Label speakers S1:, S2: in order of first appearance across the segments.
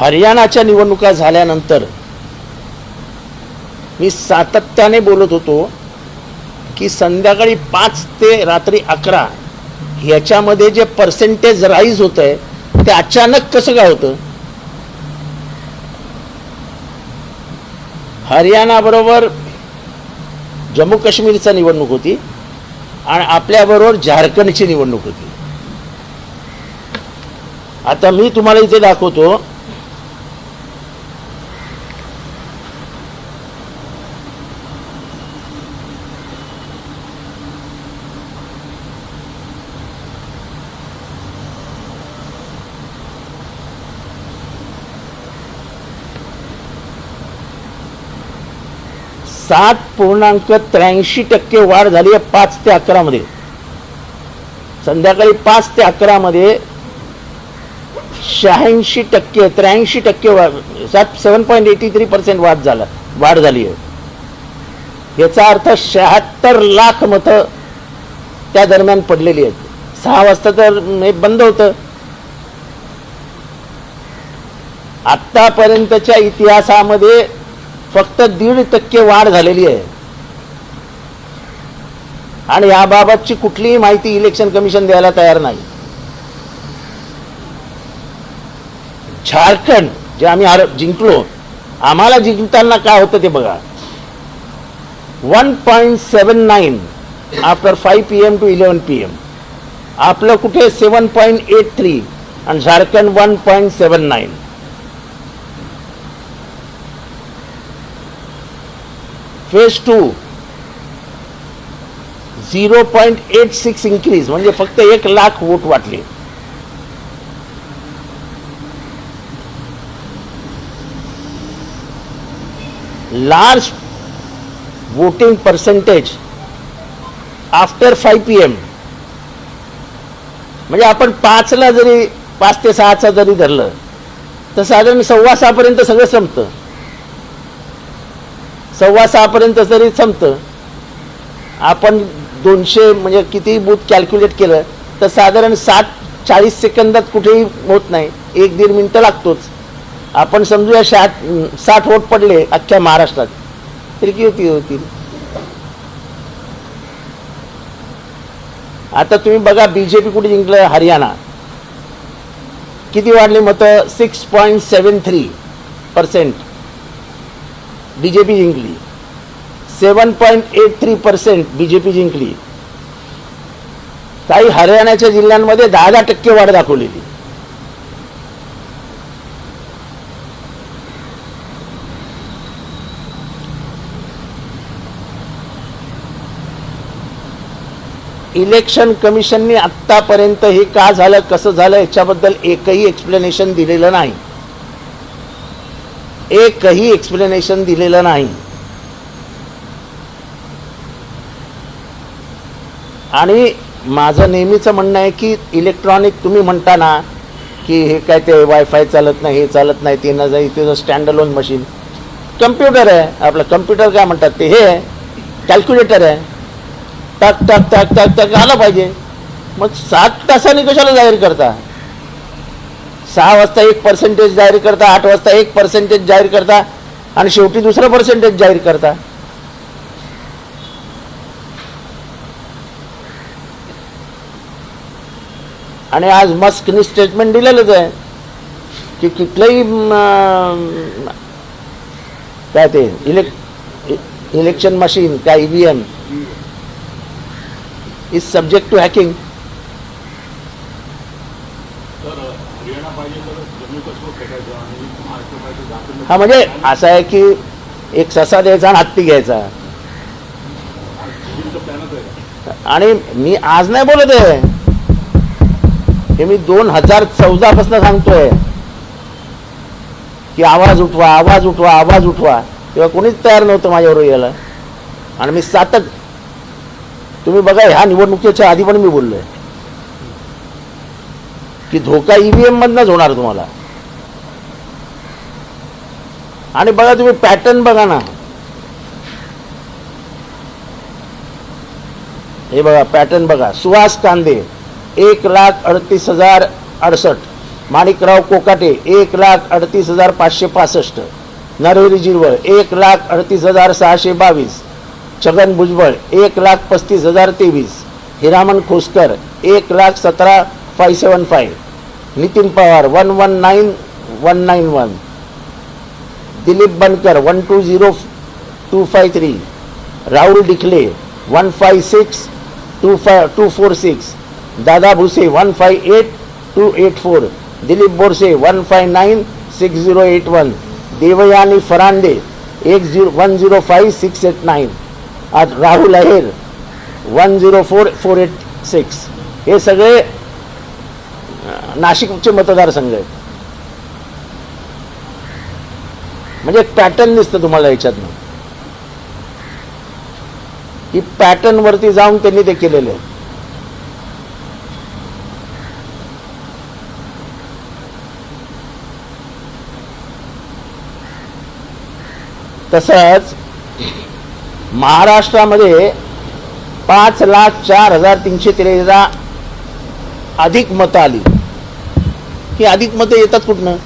S1: हरियाणाच्या निवडणुका झाल्यानंतर मी सातत्याने बोलत होतो की संध्याकाळी पाच ते रात्री अकरा ह्याच्यामध्ये जे पर्सेंटेज राईज होत आहे ते अचानक कसं काय होतं? हरियाणाबरोबर जम्मू काश्मीरचा निवडणूक होती आणि आपल्याबरोबर झारखंडची निवडणूक होती. आता मी तुम्हाला इथे दाखवतो सात पूर्णांक त्र्याऐंशी टक्के वाढ झाली आहे पाच ते अकरा मध्ये. संध्याकाळी पाच ते अकरा मध्ये शहाऐंशी टक्के त्र्याऐंशी टक्के वाढ सात seven point eighty three percent वाढ झाला वाढ झाली आहे. याचा अर्थ शहात्तर लाख मतं त्या दरम्यान पडलेली आहेत. सहा वाजता तर हे बंद होतं. आतापर्यंतच्या इतिहासामध्ये फक्त दीड टक्के वाढ झालेली आहे. आणि याबाबतची कुठलीही माहिती इलेक्शन कमिशन द्यायला तयार नाही. झारखंड जे आम्ही जिंकलो आम्हाला जिंकताना काय होतं ते बघा. One point seven nine after five P M to eleven P M आपलं कुठे सेवन पॉईंट एट थ्री आणि Jharkhand one point seven nine phase two. Zero point eight six increase म्हणजे फक्त एक लाख वोट वाटले. Large voting percentage after five P M म्हणजे आपण पाचला जरी पाच ते सहाचा जरी धरलं तर साधारण सव्वा सहापर्यंत सगळं संपतं. सव्वा सहापर्यंत जरी संपतं आपण दोनशे म्हणजे किती बूथ कॅल्क्युलेट केलं तर साधारण सात चाळीस सेकंदात कुठेही होत नाही. एक दीड मिनटं लागतोच. आपण समजूया साठ साठ वोट पडले अख्ख्या महाराष्ट्रात. तरी किती होतील? आता तुम्ही बघा बी जे पी कुठे जिंकलं? हरियाणा. किती वाढली मतं? Six point seven three percent BJP जिंकली. Seven point eight three percent BJP जिंकली. काही हरियाणाच्या जिल्ह्यांमध्ये दहा दहा टक्के वाढ दाखवलेली. इलेक्शन कमिशनने आत्तापर्यंत हे का झालं कसं झालं याच्याबद्दल एकही एक्सप्लेनेशन दिलेलं नाही. एकही एक्सप्लेनेशन दिलेलं नाही. आणि माझं नेहमीचं म्हणणं आहे की इलेक्ट्रॉनिक तुम्ही म्हणता ना की हे काय ते वायफाय चालत नाही हे चालत नाही ते न जाई तिथं स्टँड अलोन मशीन कम्प्युटर आहे आपलं कम्प्युटर काय म्हणतात ते? हे आहे कॅल्क्युलेटर आहे. टक टक टक टक टक आलं पाहिजे. मग सात तासांनी कशाला जाहीर करता? सहा वाजता एक पर्सेंटेज जाहीर करता आठ वाजता एक पर्सेंटेज जाहीर करता आणि शेवटी दुसरं पर्सेंटेज जाहीर करता. आणि आज मस्कनी स्टेटमेंट दिलेलंच आहे की कुठलंही काय ते इलेक् इलेक्शन मशीन काय EVM is subject to hacking
S2: तर हरियाणा पाहिजे तर जम्मू काश्मीर फेकायचं आणि महाराष्ट्र पाहिजे झारखंड
S1: हा म्हणजे असं आहे की एक ससा द्यायचा आणि हत्ती घ्यायचा. आणि मी आज नाही बोलत आहे. हे मी दोन हजार चौदा पासून सांगतोय. की आवाज उठवा आवाज उठवा आवाज उठवा. तेव्हा कोणीच तयार नव्हतं माझ्यावर यायला. आणि मी सातत तुम्ही बघा ह्या निवडणुकीच्या आधी पण मी बोललोय. की धोका ईव्हीएम मधनच होणार तुम्हाला. आणि बघा तुम्ही पॅटर्न बघा ना. हे बघा पॅटर्न बघा. सुहास कांदे एक लाख अडतीस हजार अडसष्ट. माणिकराव कोकाटे एक लाख अडतीस हजार पाचशे पासष्ट. नरहरी जिरवळ एक लाख अडतीस हजार सहाशे बावीस. छगन भुजबळ एक लाख पस्तीस हजार तेवीस. हिरामन खोसकर एक लाख सतरा five seven five Nitin Pawar one one nine one nine one Dilip Bankar one two zero two five three Rahul Dikhale one five six two five two four six Dada Bhuse one five eight two eight four Dilip Borse one five nine six zero eight one Devyani Farande एक zero one zero five six eight nine आज Rahul Aher one zero four four eight six हे सगळे नाशिकचे मतदारसंघ आहेत. म्हणजे एक pattern दिसतं तुम्हाला याच्यातनं. की पॅटर्न वरती जाऊन त्यांनी ते केलेले आहे. तसंच महाराष्ट्रामध्ये पाच लाख चार हजार तीनशे तेरा अधिक मतं आली. ही अधिक मतं येतात कुठनं?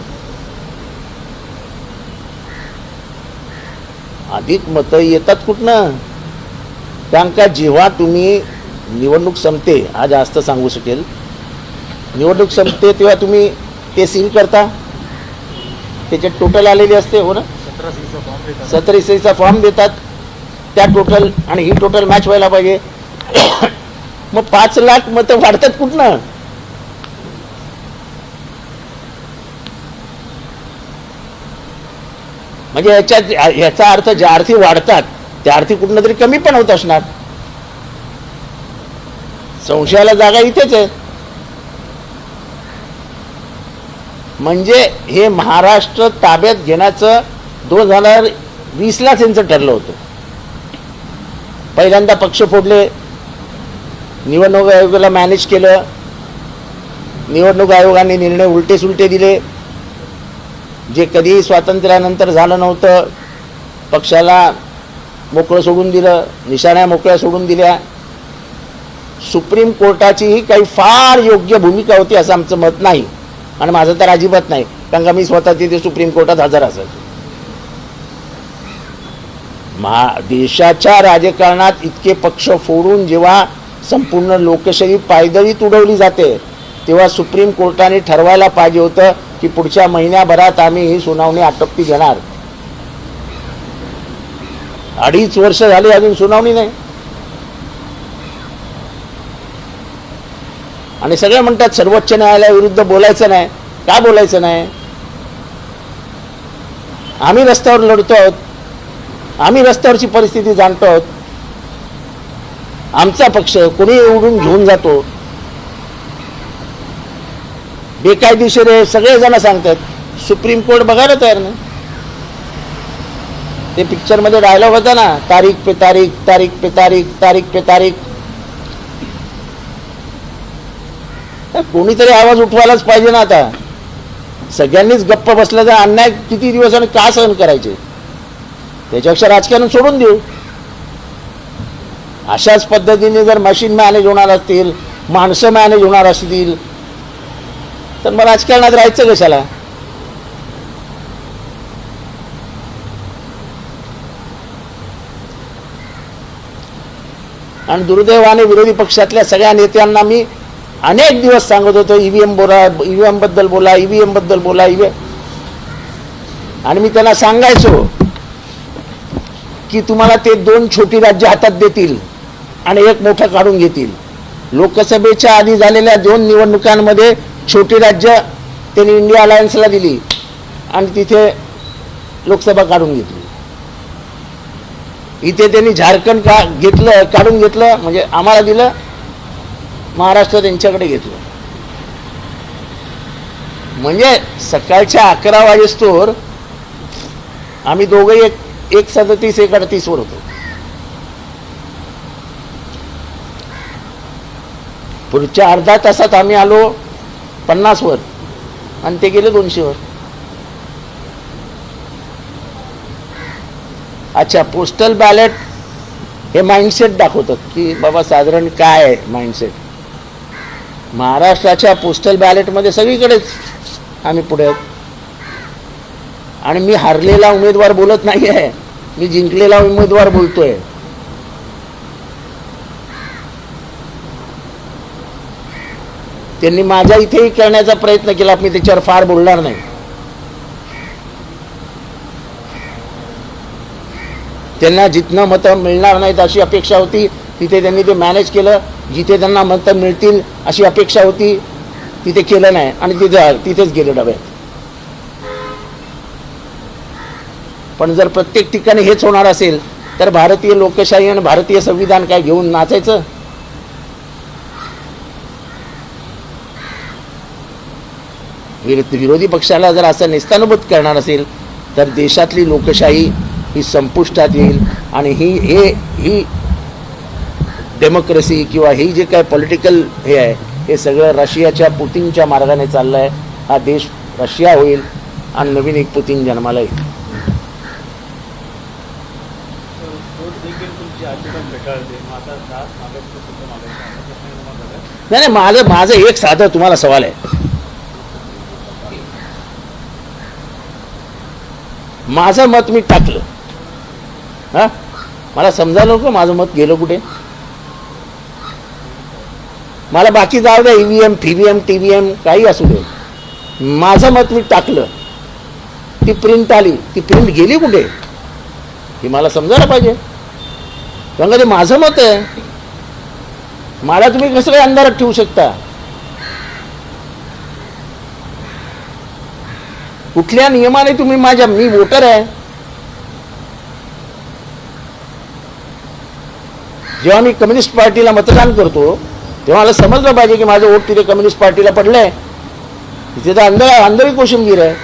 S1: अधिक मतं येतात कुठनं? कारण का जेव्हा तुम्ही निवडणूक संपते हा जास्त सांगू शकेल. निवडणूक संपते तेव्हा तुम्ही ते सील करता. त्याच्यात टोटल आलेली असते हो ना? सतरा इसेचा फॉर्म देतात. त्या टोटल आणि ही टोटल मॅच व्हायला पाहिजे. मग पाच लाख मतं वाढतात कुठनं? म्हणजे याच्यात याचा अर्थ ज्या अर्थी वाढतात त्या अर्थी कुठनं तरी कमी पण होत असणार. संशयाला जागा इथेच आहे. म्हणजे हे महाराष्ट्र ताब्यात घेण्याचं दोन हजार वीसलाच यांचं ठरलं होतं. पहिल्यांदा पक्ष फोडले निवडणूक आयोगाला मॅनेज केलं निवडणूक आयोगाने निर्णय उलटे सुलटे दिले जे कधीही स्वातंत्र्यानंतर झालं नव्हतं पक्षाला मोकळं सोडून दिलं निशाण्या मोकळ्या सोडून दिल्या. सुप्रीम कोर्टाचीही काही फार योग्य भूमिका होती असं आमचं मत नाही. आणि माझं तर अजिबात नाही. कारण का मी स्वतः तिथे सुप्रीम कोर्टात हजर असायचो. महा देशाच्या राजकारणात इतके पक्ष फोडून जेव्हा संपूर्ण लोकशाही पायदळीत उडवली जाते तेव्हा सुप्रीम कोर्टाने ठरवायला पाहिजे होतं की पुढच्या महिन्याभरात आम्ही ही सुनावणी आटोपती घेणार. अडीच वर्ष झाली अजून सुनावणी नाही. आणि सगळे म्हणतात सर्वोच्च न्यायालयाविरुद्ध बोलायचं नाही. का बोलायचं नाही? आम्ही रस्त्यावर लढतो आहोत. आम्ही रस्त्यावरची परिस्थिती जाणतो आहोत. आमचा पक्ष कोणी उडून घेऊन जातो. बेकायदेशीर आहे सगळेजण सांगतात. सुप्रीम कोर्ट बघायला तयार नाही. ते पिक्चरमध्ये डायलॉग होता ना तारीख पे तारीख तारीख पे तारीख तारीख पे तारीख. कोणीतरी आवाज उठवायलाच पाहिजे ना आता. सगळ्यांनीच गप्प बसलं तर अन्याय किती दिवस आणि का सहन करायचे? त्याच्यापेक्षा राजकारण सोडून देऊ. अशाच पद्धतीने जर मशीन मॅनेज होणार असतील माणसं मॅनेज होणार असतील तर मग राजकारणात राहायचं कशाला? आणि दुर्दैवाने विरोधी पक्षातल्या सगळ्या नेत्यांना मी अनेक दिवस सांगत होतो ईव्हीएम बोला ईव्हीएमबद्दल बोला ईव्हीएमबद्दल बोला ईव्हीएम आणि मी त्यांना सांगायचो की तुम्हाला ते दोन छोटी राज्य हातात देतील आणि एक मोठं काढून घेतील. लोकसभेच्या आधी झालेल्या दोन निवडणुकांमध्ये छोटी राज्य त्यांनी इंडिया अलायन्सला दिली आणि तिथे लोकसभा काढून घेतली. इथे त्यांनी झारखंड का घेतलं काढून घेतलं म्हणजे आम्हाला दिलं महाराष्ट्र त्यांच्याकडे घेतलं. म्हणजे सकाळच्या अकरा वाजेस्तोर आम्ही दोघंही एक एक सदतीस एक अडतीसवर होतो. पुढच्या अर्धा तासात आम्ही आलो पन्नासवर आणि ते गेले दोनशेवर अच्छा पोस्टल बॅलेट हे माइंडसेट दाखवतात की बाबा साधारण काय आहे माइंडसेट महाराष्ट्राच्या पोस्टल बॅलेटमध्ये सगळीकडेच आम्ही पुढे आहोत. आणि मी हारलेला उमेदवार बोलत नाही आहे मी जिंकलेला उमेदवार बोलतोय. त्यांनी माझ्या इथेही करण्याचा प्रयत्न केला मी त्याच्यावर फार बोलणार नाही. त्यांना जिथनं मतं मिळणार नाहीत अशी अपेक्षा होती तिथे त्यांनी ते मॅनेज केलं. जिथे त्यांना मतं मिळतील अशी अपेक्षा होती तिथे केलं नाही. आणि तिथे तिथेच गेले डब्यात. पण जर प्रत्येक ठिकाणी हेच होणार असेल तर भारतीय लोकशाही आणि भारतीय संविधान काय घेऊन नाचायचं? विरोधी पक्षाला जर असं नेस्तानुबत करणार असेल तर देशातली लोकशाही ही संपुष्टात येईल. आणि ही हे ही डेमोक्रेसी किंवा ही जे काय पॉलिटिकल हे आहे हे सगळं रशियाच्या पुतीनच्या मार्गाने चाललं आहे हा देश रशिया होईल आणि नवीन एक पुतीन जन्माला येईल. नाही नाही माझं माझं एक साधं तुम्हाला सवाल आहे. माझं मत मी टाकलं. हा? मला समजायला नको माझं मत गेलं कुठे? मला बाकी जाऊ द्या ईव्हीएम फीव्हीएम एम काही असू दे. माझं मत मी टाकलं. ती प्रिंट आली. ती प्रिंट गेली कुठे? हे मला समजायला पाहिजे. कारण का ते माझं मत आहे. मला तुम्ही कसं काही अंधारात ठेवू शकता? कुठल्या नियमाने तुम्ही माझ्या मी वोटर आहे. जेव्हा मी कम्युनिस्ट पार्टीला मतदान करतो तेव्हा मला समजलं पाहिजे की माझं वोट तिथे कम्युनिस्ट पार्टीला पडलंय. तिथे तर अंध अंधळी कोशिंबीर आहे.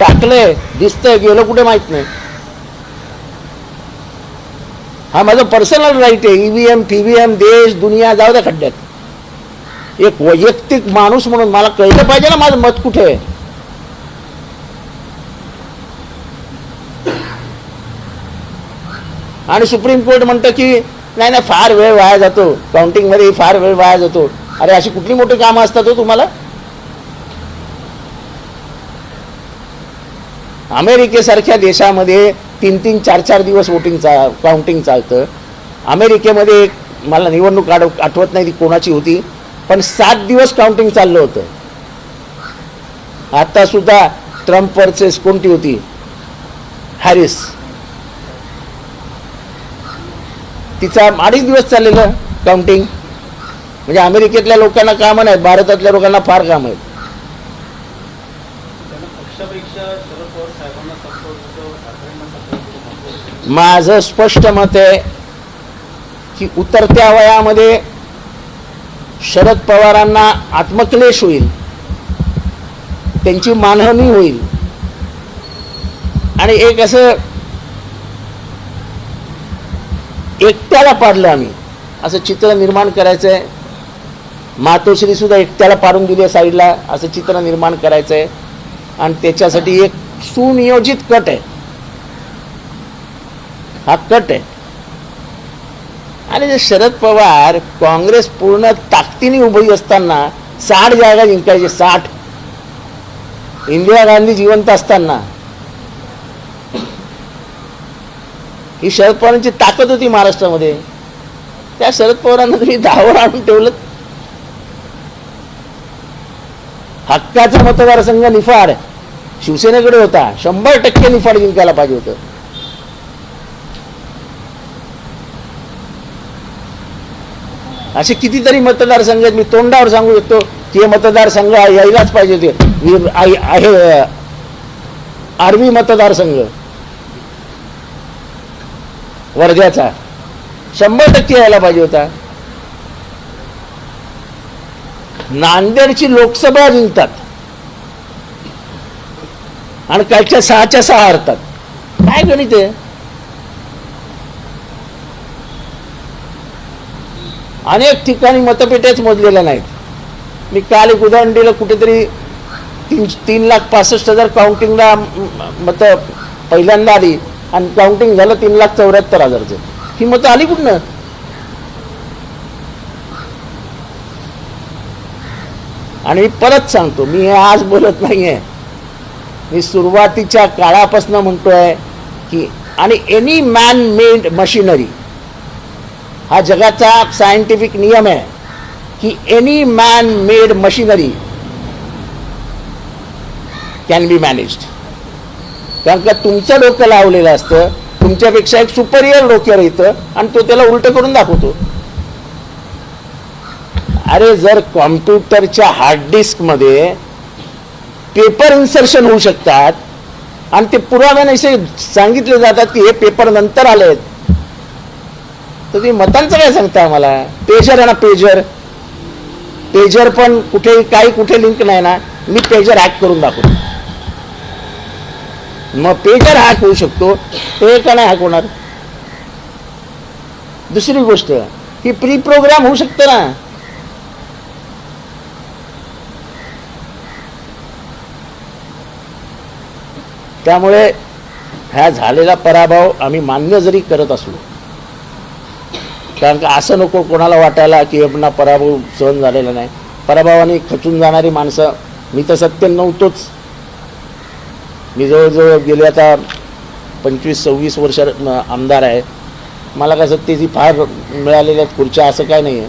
S1: टाकलंय दिसतंय गेलं कुठे माहीत नाही. हा माझं पर्सनल राईट आहे. ईव्हीएम एम देश दुनिया जाऊ द्या खड्ड्यात. एक वैयक्तिक माणूस म्हणून मला कळलं पाहिजे ना माझं मत कुठे आहे. आणि सुप्रीम कोर्ट म्हणतं की नाही नाही फार वेळ वाया जातो. काउंटिंगमध्ये फार वेळ वाया जातो. अरे अशी कुठली मोठी कामं असतात हो तुम्हाला? अमेरिकेसारख्या देशामध्ये तीन तीन चार चार दिवस वोटिंग चा काउंटिंग चालतं. अमेरिकेमध्ये एक मला निवडणूक आठ आठवत नाही ती कोणाची होती पण सात दिवस काउंटिंग चाललं होतं. आता सुद्धा ट्रम्प वर्सेस कोणती होती? हॅरिस. तिचा अडीच दिवस चाललेलं काउंटिंग म्हणजे अमेरिकेतल्या लोकांना कामं नाहीत भारतातल्या लोकांना फार काम आहेत माझं स्पष्ट मत आहे की उतरत्या वयामध्ये शरद पवारांना आत्मक्लेश होईल. त्यांची मानहानी होईल. आणि एक असं एकट्याला पाडलं आम्ही. असं चित्र निर्माण करायचं आहे मातोश्री सुद्धा एकट्याला पाडून दिली आहे साईडला. असं चित्र निर्माण करायचं आहे आणि त्याच्यासाठी एक सुनियोजित कट आहे. हा कट आहे. आणि जे शरद पवार काँग्रेस पूर्ण ताकदीने उभी असताना साठ जागा जिंकायचे साठ. इंदिरा गांधी जिवंत असताना. ही शरद पवारांची ताकद होती महाराष्ट्रामध्ये. त्या शरद पवारांना तुम्ही दहावर आणून ठेवलं हक्काचा मतदारसंघ निफाड. शिवसेनेकडे होता. शंभर टक्के निफाड जिंकायला पाहिजे होतं. असे कितीतरी मतदारसंघ आहेत. मी तोंडावर सांगू शकतो की हे मतदारसंघ यायलाच पाहिजे होते. आर्मी आहे, आर्वी मतदारसंघ. वर्ध्याचा शंभर टक्के यायला पाहिजे होता. नांदेडची लोकसभा जिंकतात. आणि कालच्या सहाच्या सहा हरतात. काय गणित आहे? अनेक ठिकाणी मतपेट्याच मोजलेल्या नाहीत. मी काल एक उदाहरण दिलं कुठेतरी तीन तीन लाख पासष्ट हजार काउंटिंगला मत पहिल्यांदा आली. आणि काउंटिंग झालं तीन लाख चौऱ्याहत्तर हजारचं. ही मतं आली कुठनं? आणि परत सांगतो मी हे आज बोलत नाही आहे मी सुरुवातीच्या काळापासून म्हणतोय की आणि एनी मॅन मेड मशिनरी हा जगाचा सायंटिफिक नियम आहे की any man made machinery can be managed कारण का तुमच्या डोकं लावलेलं असतं तुमच्यापेक्षा एक सुपरियर डोक्यावर येतं आणि तो त्याला उलट करून दाखवतो. अरे जर कॉम्प्युटरच्या हार्ड डिस्कमध्ये पेपर इन्सर्शन होऊ शकतात आणि ते पुराव्याने असे सांगितले जातात की हे पेपर नंतर आलेत तर तुम्ही मतांचं काय सांगता आम्हाला? पेजर आहे ना पेजर पेजर पण कुठे काही कुठे लिंक नाही ना. मी पेजर हॅक करून दाखवतो. मग पेजर हॅक होऊ शकतो. ते का नाही हॅक होणार. दुसरी गोष्ट ही प्री प्रोग्राम होऊ शकतं ना. त्यामुळे ह्या झालेला पराभव आम्ही मान्य जरी करत असलो कारण का असं नको कोणाला वाटायला की आपला पराभव सहन झालेला नाही. पराभवाने खचून जाणारी माणसं मी तर सत्य नव्हतोच. मी जवळजवळ गेले आता पंचवीस सव्वीस वर्ष आमदार आहे. मला काय सत्तेची फार मिळालेल्या आहेत खुर्च्या असं काय नाही आहे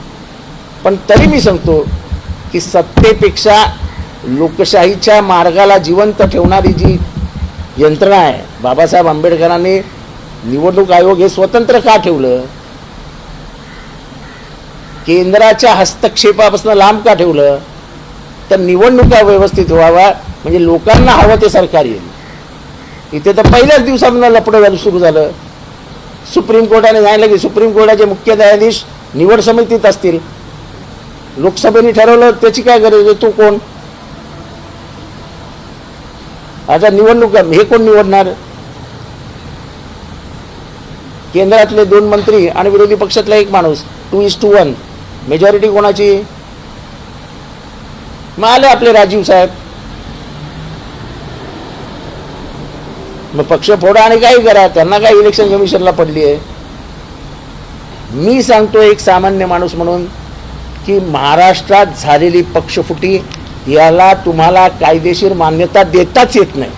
S1: पण तरी मी सांगतो की सत्तेपेक्षा लोकशाहीच्या मार्गाला जिवंत ठेवणारी जी यंत्रणा आहे बाबासाहेब आंबेडकरांनी निवडणूक आयोग हे स्वतंत्र का ठेवलं? केंद्राच्या हस्तक्षेपापासून लांब का ठेवलं? तर निवडणुका व्यवस्थित व्हावा म्हणजे लोकांना हवं ते सरकार येईल. इथे तर पहिल्याच दिवसापासून लपडं सुरू झालं. सुप्रीम कोर्टाने सांगितलं की सुप्रीम कोर्टाचे मुख्य न्यायाधीश निवड समितीत असतील. लोकसभेने ठरवलं त्याची काय गरज आहे? तो कोण? आता निवडणूक हे कोण निवडणार? केंद्रातले दोन मंत्री आणि विरोधी पक्षातला एक माणूस two is to one majority कोणाची? मग आले आपले राजीव साहेब. मग पक्ष फोडा आणि काही करा. त्यांना काय इलेक्शन कमिशनला पडली आहे? मी सांगतो एक सामान्य माणूस म्हणून की महाराष्ट्रात झालेली पक्षफुटी याला तुम्हाला कायदेशीर मान्यता देताच येत नाही.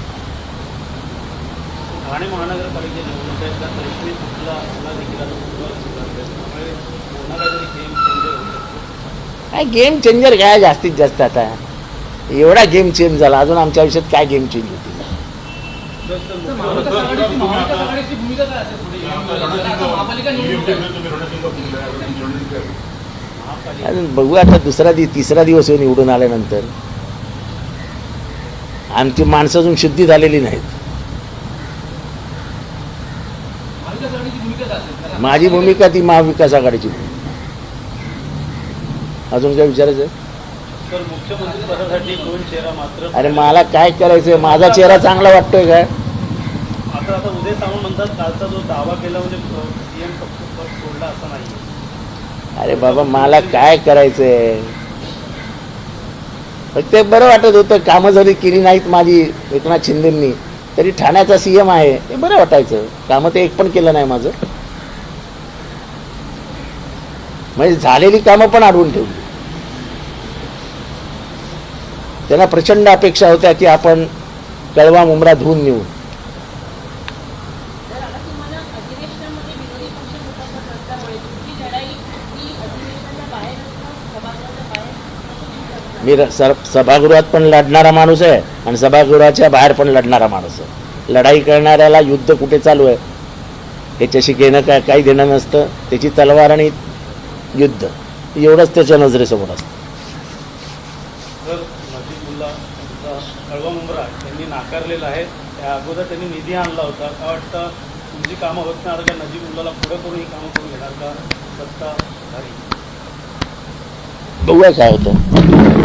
S1: काय गेम चेंजर काय? जास्तीत जास्त आता. एवढा गेम चेंज झाला. अजून आमच्या आयुष्यात काय गेम चेंज होती अजून बघू आता दुसरा दि तिसरा दिवस येऊन निवडून आल्यानंतर. आमची माणसं अजून शुद्धी झालेली नाहीत. माझी भूमिका ती महाविकास आघाडीची अजून काय विचारायचं? अरे मला काय करायचंय? माझा चेहरा चांगला वाटतोय काय?
S2: आता आता उदय सामंत म्हणतात कालचा जो दावा केला म्हणजे सीएम फक्त पद सोडला असं नाही
S1: अरे बाबा मला काय करायचंय? ते बरं वाटत होतं कामं जरी केली नाहीत माझी एकनाथ शिंदेंनी तरी ठाण्याचा सीएम आहे. ते बरं वाटायचं. कामं ते एक पण केलं नाही माझं. म्हणजे झालेली कामं पण अडवून ठेवली. त्यांना प्रचंड अपेक्षा होत्या की आपण कळवा मुंबरा धुवून नेऊ. मी सर- सभागृहात पण लढणारा माणूस आहे आणि सभागृहाच्या बाहेर पण लढणारा माणूस आहे. लढाई करणाऱ्याला युद्ध कुठे चालू आहे? त्याच्याशी घेणं काय काही देणं नसतं. त्याची तलवार आणि युद्ध. एवढंच त्याच्या नजरेसमोर असतं
S2: तर नजीबुल्ला यांचा कळवा मुंब्रा यांनी नाकारलेला आहे. त्या अगोदर त्यांनी निधी आणला होता. का वाटतं? तुमची कामं होत नाही आता का मुलाला पुढं करून ही कामं करून घेणार का? सत्ता
S1: बघूया काय होतं.